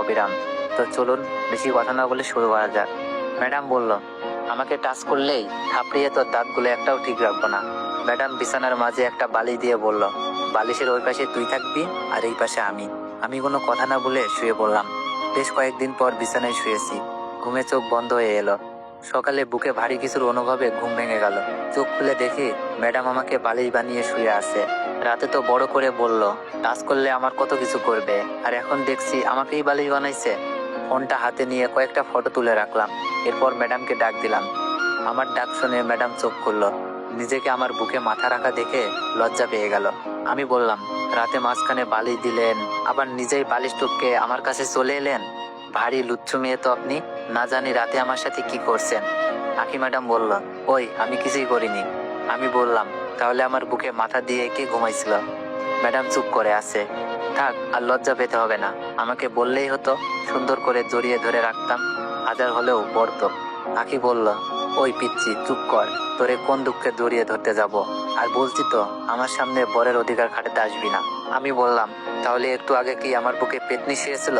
অবিরাম। তো চলুন, বেশি কথা না বলে শুরু করা যাক। ম্যাডাম বলল, আমাকে টাচ করলেই থাপড়িয়ে তোর দাঁতগুলো একটাও ঠিক রাখব না। ম্যাডাম বিছানার মাঝে একটা বালি দিয়ে বলল, বালিশের ওই পাশে তুই থাকবি আর এই পাশে আমি। আমি কোনো কথা না বলে শুয়ে পড়লাম। বেশ কয়েকদিন পর বিছানায় শুয়েছি। ঘুমে চোখ বন্ধ হয়ে এলো। সকালে বুকে ভারী কিছুর অনুভবে ঘুম ভেঙে গেল। চোখ খুলে দেখি ম্যাডাম আমাকে বালিশ বানিয়ে শুয়ে আছে। রাতে তো বড় করে বলল টাচ করলে আমার কত কিছু করবে? আর এখন দেখছি আমাকেই বালিশ বানাইছে। ফোনটা হাতে নিয়ে কয়েকটা ফটো তুলে রাখলাম। এরপর ম্যাডামকে ডাক দিলাম। আমার ডাক শুনে ম্যাডাম চোখ খুললো। নিজেকে আমার বুকে মাথা রাখা দেখে লজ্জা পেয়ে গেল। আমি বললাম, রাতে মাঝখানে বালিশ দিলেন, আবার নিজেই বালিশ টুককে আমার কাছে চলে এলেন? ভারী লুচ্ছু মেয়ে তো আপনি। না জানি রাতে আমার সাথে কি করছেন। আখি ম্যাডাম বলল, ওই, আমি কিছুই করিনি। আমি বললাম, তাহলে আমার বুকে মাথা দিয়ে কে ঘুমাইছিল? ম্যাডাম চুপ করে আছে। থাক, আর লজ্জা পেতে হবে না। আমাকে বললেই হতো, সুন্দর করে জড়িয়ে ধরে রাখতাম। হাজার হলেও পড়তো। আখি বলল, ওই পিচ্ছি, চুপ কর। তোরে কোন দুঃখে জড়িয়ে ধরতে যাব? আর বলছি তো, আমার সামনে বরের অধিকার খাটাতে আসবি না। আমি বললাম, তাহলে একটু আগে কি আমার বুকে পেতনি শুয়েছিল?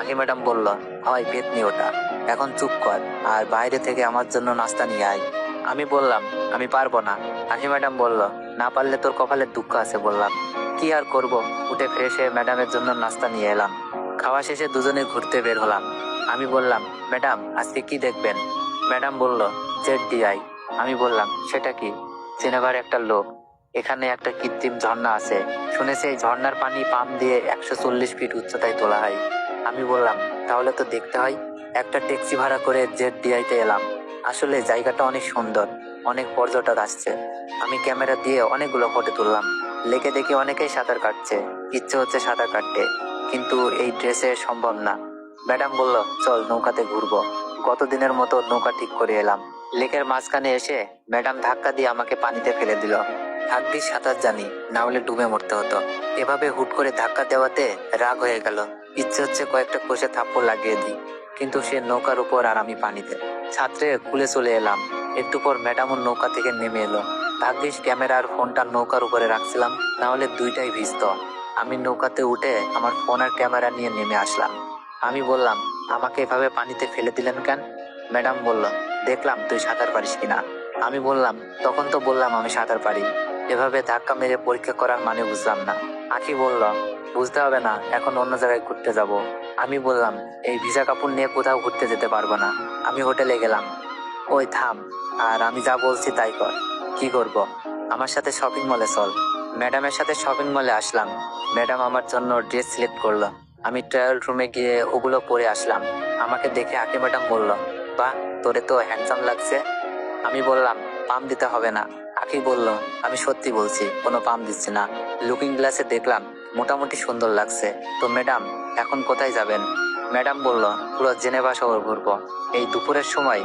আখি ম্যাডাম বলল হয় পেতনি ওটা এখন চুপ কর, আর বাইরে থেকে আমার জন্য নাস্তা নিয়ে আয়। আমি বললাম, আমি পারব না। আখি ম্যাডাম বলল, না পারলে তোর কপালে দুঃখ আছে, বললাম। কি আর করব? উঠে ফ্রেশ হয়ে ম্যাডামের জন্য নাস্তা নিয়ে এলাম। খাওয়া শেষে দুজনে ঘুরতে বের হলাম। আমি বললাম, ম্যাডাম, আজকে কি দেখবেন? ম্যাডাম বলল, জেড ডিআই আমি বললাম, সেটা কি? জেনেভার একটা লোক, এখানে একটা কৃত্রিম ঝর্ণা আছে। শুনেছি এই ঝর্ণার পানি পাম্প দিয়ে একশো চল্লিশ ফিট উচ্চতায় তোলা হয়। আমি বললাম, তাহলে তো দেখতে হয়, একটা ট্যাক্সি ভাড়া করে জেড ডিআইতে এলাম। আসলে জায়গাটা অনেক সুন্দর, অনেক পর্যটক আসছে। আমি ক্যামেরা দিয়ে অনেকগুলো ফটো তুললাম। লেকে দেখে অনেকেই সাঁতার কাটছে, ইচ্ছে হচ্ছে সাঁতার কাটতে। কিন্তু এই ড্রেসে সম্ভব না। ম্যাডাম বলল, চল নৌকাতে ঘুরবো। গত দিনের মতো নৌকা ঠিক করে এলাম। লেকের মাঝখানে এসে ম্যাডাম ধাক্কা দিয়ে আমাকে পানিতে ফেলে দিল। ভাগ্যি সাঁতার জানি, না হলে ডুবে মরতে হতো। এভাবে হুট করে ধাক্কা দেওয়াতে রাগ হয়ে গেল। ইচ্ছে হচ্ছে কয়েকটা কোষে থাপ্পড় লাগিয়ে দিই, কিন্তু সে নৌকার উপর আর আমি পানিতে ছাত্রে খুলে চলে এলাম। একটু পর ম্যাডামও নৌকা থেকে নেমে এলো। ভাগ্যিস ক্যামেরা আর ফোনটা নৌকার উপরে রাখছিলাম, না হলে দুইটাই ভিজত। আমি নৌকাতে উঠে আমার ফোন আর ক্যামেরা নিয়ে নেমে আসলাম। আমি বললাম, আমাকে এভাবে পানিতে ফেলে দিলেন কেন? ম্যাডাম বলল, দেখলাম তুই সাঁতার পারিস কিনা। আমি বললাম, তখন তো বললাম আমি সাঁতার পারি। এভাবে ধাক্কা মেরে পরীক্ষা করার মানে বুঝলাম না। আখি বলল বুঝতে হবে না, এখন অন্য জায়গায় ঘুরতে যাব। আমি বললাম, এই ভিজা কাপড় নিয়ে কোথাও ঘুরতে যেতে পারব না। আমি হোটেলে গেলাম। ওই থাম, আর আমি যা বলছি তাই কর। কি করব? আমার সাথে শপিং মলে চল। ম্যাডামের সাথে শপিং মলে আসলাম। ম্যাডাম আমার জন্য ড্রেস সিলেক্ট করল। আমি ট্রায়াল রুমে গিয়ে ওগুলো পরে আসলাম। আমাকে দেখে আকে ম্যাডাম বলল বা তোরে তো হ্যান্ডসাম লাগছে। আমি বললাম, পাম দিতে হবে না। আখি বলল, আমি সত্যি বলছি, কোনো পাম দিচ্ছি না। লুকিং গ্লাসে দেখলাম মোটামুটি সুন্দর লাগছে। তো ম্যাডাম, এখন কোথায় যাবেন? ম্যাডাম বলল, পুরো জেনেভা শহর ঘুরবো। এই দুপুরের সময়?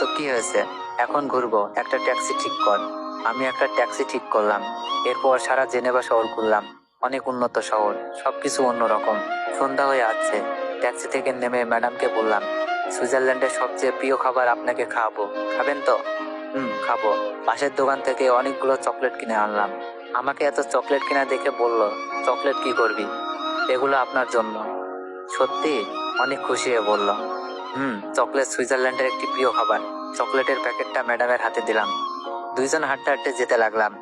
তো কি হয়েছে? এখন ঘুরবো, একটা ট্যাক্সি ঠিক কর। আমি একটা ট্যাক্সি ঠিক করলাম। এরপর সারা জেনেভা শহর ঘুরলাম। অনেক উন্নত শহর সব সবকিছু অন্যরকম। সন্ধ্যা হয়ে আসছে। ট্যাক্সি থেকে নেমে ম্যাডামকে বললাম, সুইজারল্যান্ডের সবচেয়ে প্রিয় খাবার আপনাকে খাওয়াবো। খাবেন তো? হুম, খাব। পাশের দোকান থেকে অনেকগুলো চকলেট কিনে আনলাম। আমাকে এত চকলেট কিনা দেখে বলল চকলেট কি করবি? এগুলো আপনার জন্য। সত্যি? অনেক খুশি হয়ে বলল হুম, চকলেট সুইজারল্যান্ডের একটি প্রিয় খাবার। চকলেটের প্যাকেটটা ম্যাডামের হাতে দিলাম। দুইজন হাঁটতে হাঁটতে যেতে লাগলাম।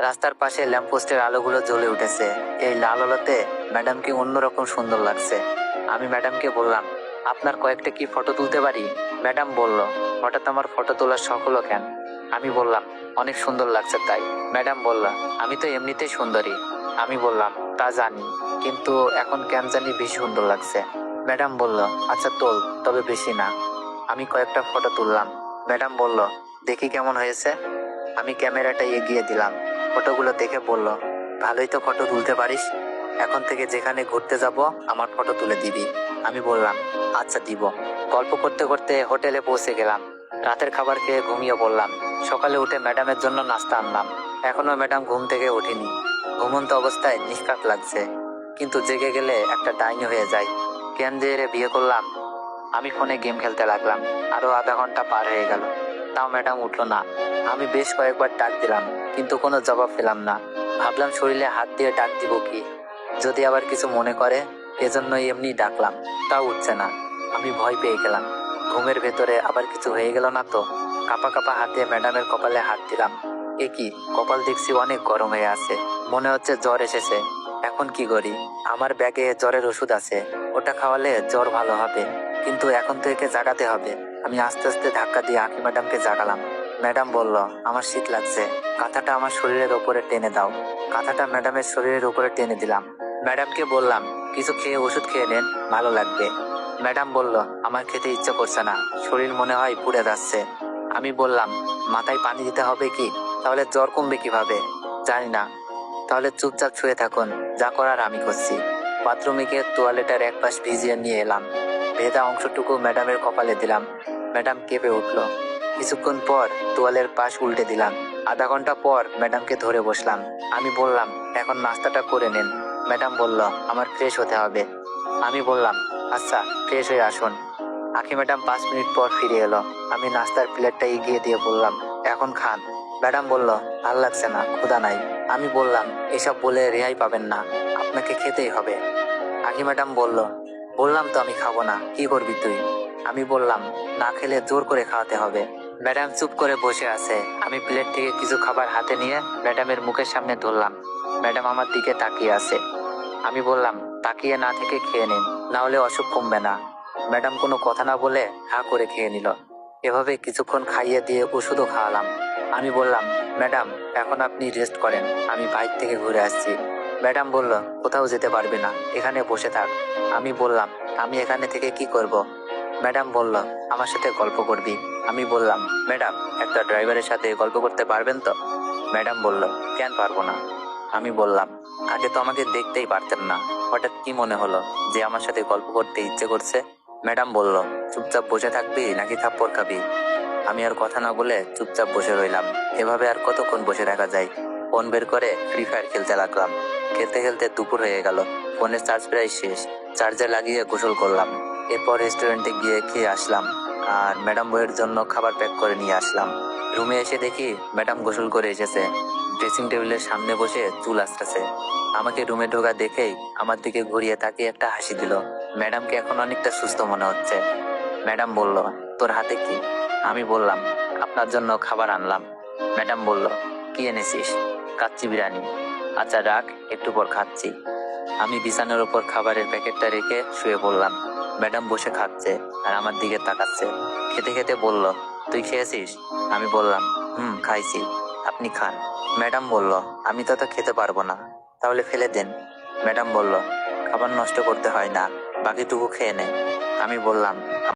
রাস্তার পাশে ল্যাম্পপোস্টের আলোগুলো জ্বলে উঠেছে। এই লাল আলোতে ম্যাডামকে অন্যরকম সুন্দর লাগছে। আমি ম্যাডামকে বললাম, আপনার কয়েকটা কি ফটো তুলতে পারি? ম্যাডাম বলল, হঠাৎ আমার ফটো তোলার শখ হলো কেন? আমি বললাম, অনেক সুন্দর লাগছে তাই। ম্যাডাম বলল, আমি তো এমনিতেই সুন্দরী। আমি বললাম, তা জানি, কিন্তু এখন কেন জানি বেশি সুন্দর লাগছে। ম্যাডাম বলল আচ্ছা তোল, তবে বেশি না। আমি কয়েকটা ফটো তুললাম। ম্যাডাম বলল, দেখি কেমন হয়েছে? আমি ক্যামেরাটা এগিয়ে দিলাম। ফটোগুলো দেখে বলল, ভালোই তো ফটো তুলতে পারিস। এখন থেকে যেখানে ঘুরতে যাব, আমার ফটো তুলে দিবি। আমি বললাম আচ্ছা দিব। গল্প করতে করতে হোটেলে পৌঁছে গেলাম। রাতের খাবার খেয়ে ঘুমিয়ে পড়লাম। সকালে উঠে ম্যাডামের জন্য নাস্তা আনলাম। এখনও ম্যাডাম ঘুম থেকে ওঠেনি। ঘুমন্ত অবস্থায় নিষ্কাত লাগছে। কিন্তু জেগে গেলে একটা ডাইনি হয়ে যায়। কেন যে এরে বিয়ে করলাম? আমি ফোনে গেম খেলতে লাগলাম। আরও আধা ঘণ্টা পার হয়ে গেল। তাও ম্যাডাম উঠল না। আমি বেশ কয়েকবার ডাক দিলাম, কিন্তু কোনো জবাব পেলাম না। ভাবলাম শরীরে হাত দিয়ে ডাক দিব কি? যদি আবার কিছু মনে করে, এজন্যই এমনি ডাকলাম। তাও উঠছে না। আমি ভয় পেয়ে গেলাম। ঘুমের ভেতরে আবার কিছু হয়ে গেল না তো? কাপা কাপা হাতে ম্যাডামের কপালে হাত দিলাম। এ কি? কপাল দেখছি অনেক গরম হয়ে আছে। মনে হচ্ছে জ্বর এসেছে। এখন কি করি? আমার ব্যাগে জ্বরের ওষুধ আছে। ওটা খাওয়ালে জ্বর ভালো হবে। কিন্তু এখন তো একে জাগাতে হবে। আমি আস্তে আস্তে ধাক্কা দিয়ে আঁকি ম্যাডামকে জাগালাম। ম্যাডাম বলল, আমার শীত লাগছে। কাঁথাটা আমার শরীরের ওপরে টেনে দাও। কাঁথাটা ম্যাডামের শরীরের উপরে টেনে দিলাম। ম্যাডামকে বললাম, কিছু খেয়ে ওষুধ খেয়ে নেন, ভালো লাগবে। ম্যাডাম বলল, আমার খেতে ইচ্ছে করছে না। শরীর মনে হয় পুড়ে যাচ্ছে। আমি বললাম, মাথায় পানি দিতে হবে কি? তাহলে জ্বর কমবে কীভাবে? জানি না। তাহলে চুপচাপ শুয়ে থাকুন। যা করার আমি করছি। বাথরুমে গিয়ে তোয়ালেটার এক পাশ ভিজিয়ে নিয়ে এলাম। ভেজা অংশটুকু ম্যাডামের কপালে দিলাম। ম্যাডাম কেঁপে উঠল। কিছুক্ষণ পর তোয়ালের পাশ উল্টে দিলাম। আধা ঘণ্টা পর ম্যাডামকে ধরে বসলাম। আমি বললাম, এখন নাস্তাটা করে নিন। ম্যাডাম বলল, আমার ফ্রেশ হতে হবে। আমি বললাম আচ্ছা ফ্রেশ হয়ে আসুন। আখি ম্যাডাম পাঁচ মিনিট পর ফিরে এলো। আমি নাস্তার প্লেটটা এগিয়ে দিয়ে বললাম, এখন খান। ম্যাডাম বলল, ভালো লাগছে না, ক্ষুধা নাই। আমি বললাম, এসব বলে রেহাই পাবেন না, আপনাকে খেতেই হবে। আখি ম্যাডাম বলল, বললাম তো আমি খাব না, কি করবি তুই? আমি বললাম, না খেলে জোর করে খাওয়াতে হবে। ম্যাডাম চুপ করে বসে আছে। আমি প্লেট থেকে কিছু খাবার হাতে নিয়ে ম্যাডামের মুখের সামনে ধরলাম। ম্যাডাম আমার দিকে তাকিয়ে আছে। আমি বললাম, তাকিয়ে না থেকে খেয়ে নিন, না হলে অসুখ কমবে না। ম্যাডাম কোনো কথা না বলে হা করে খেয়ে নিল। এভাবে কিছুক্ষণ খাইয়ে দিয়ে ওষুধও খাওয়ালাম। আমি বললাম, ম্যাডাম, এখন আপনি রেস্ট করেন। আমি বাইর থেকে ঘুরে আসছি। ম্যাডাম বলল, কোথাও যেতে পারবে না, এখানে বসে থাক। আমি বললাম, আমি এখানে থেকে কি করব? ম্যাডাম বলল, আমার সাথে গল্প করবি। আমি বললাম, ম্যাডাম, একটা ড্রাইভারের সাথে গল্প করতে পারবেন তো? ম্যাডাম বলল, কেন পারব না? আমি বললাম, আগে তো আমাকে দেখতেই পারতেন না। হঠাৎ কি মনে হলো যে আমার সাথে গল্প করতে ইচ্ছে করছে? ম্যাডাম বলল, চুপচাপ বসে থাকবি নাকি থাপ্পড় খাবি? আমি আর কথা না বলে চুপচাপ বসে রইলাম। এভাবে আর কতক্ষণ বসে থাকা যায়? ফোন বের করে ফ্রি ফায়ার খেলতে লাগলাম। খেলতে খেলতে দুপুর হয়ে গেল। ফোনের চার্জ প্রায় শেষ। চার্জার লাগিয়ে গোসল করলাম। এরপর রেস্টুরেন্টে গিয়ে খেয়ে আসলাম। আর ম্যাডাম বইয়ের জন্য খাবার প্যাক করে নিয়ে আসলাম। রুমে এসে দেখি ম্যাডাম গোসল করে এসেছে। ড্রেসিং টেবিলের সামনে বসে চুল আসতেছে আমাকে রুমে ঢোকা দেখেই আমার দিকে ঘুরিয়ে তাকিয়ে একটা হাসি দিল। ম্যাডামকে এখন অনেকটা সুস্থ মনে হচ্ছে। ম্যাডাম বলল, তোর হাতে কি? আমি বললাম, আপনার জন্য খাবার আনলাম। ম্যাডাম বলল, কি এনেছিস? কাচ্চি বিরিয়ানি। আচ্ছা রাখ, একটু পর খাচ্ছি। আমি বিছানার উপর খাবারের প্যাকেটটা রেখে শুয়ে পড়লাম। ম্যাডাম বসে খাচ্ছে আর আমার দিকে তাকাচ্ছে। খেতে খেতে বলল, তুই খেয়েছিস? আমি বললাম, হুম, খাইছি। আপনি খান। ম্যাডাম বলল, আমি তো তো খেতে পারব না, তাহলে ফেলে দেন। ম্যাডাম বলল, খাবার নষ্ট করতে হয় না, বাকিটুকু খেয়ে নে। আমি বললাম